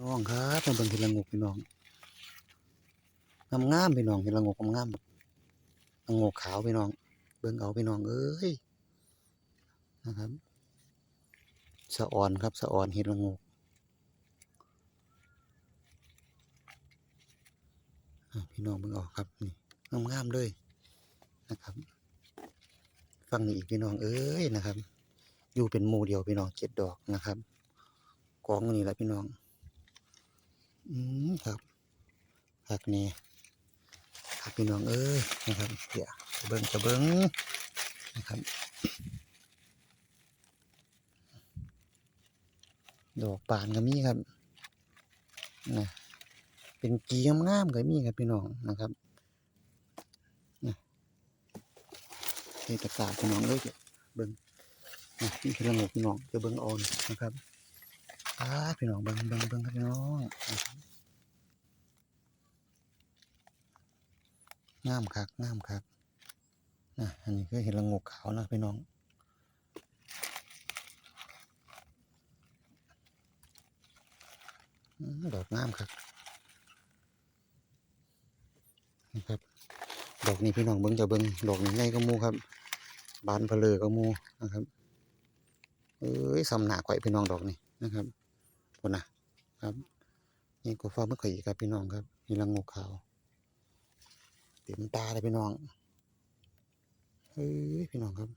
น้องครับมาเบิ่งเห็ดละงกพี่น้องงามๆพี่น้องเห็ดละงกงามๆแบบละงกขาวพี่น้อง เบิ่งเอาพี่น้องเอ้ยนะครับสะอ่อนครับสะอ่อนเห็ดละงกพี่น้องเบิ่งเอาครับนี่งามๆเลยนะครับฟังนี่อีกพี่น้องเอ้ยนะครับ อยู่เป็นหมู่เดียวพี่น้องเจ็ดดอกนะครับกองนี่แหละพี่น้อง อืมครับผักนี่ครับพี่น้องเอ้ยนะครับเดี๋ยวจะเบิ้งจะเบิ้งนะครับ ดอกปานก็มีครับนะเป็นกีงามๆก็มีครับพี่น้องนะครับนะเทตะกาพี่น้องเอ้ยเบิ้งนะนี่คือระงพี่น้องจะเบิ้งออนนะครับ อ่าพี่น้องเบิ้งเบิ้งเบิ้งครับพี่น้องนะครับงามคักงามคักนะอันนี้คือเห็ดละงกขาวนะพี่น้องดอกงามคักนี่ครับ ดอกนี้พี่น้องเบิ้งจะเบิ้งดอกนี้ใหญ่ก็มูครับ บานเพลือก็มูนะครับเอ้ยสำหนาข่อยพี่น้องดอกนี้นะครับ คนนะครับ นี่กูฟ้าเมื่อข่อยอีกครับพี่น้องครับเห็ดละโงกขาวเต็มตาเลยพี่น้องเฮ้ยพี่น้องครับ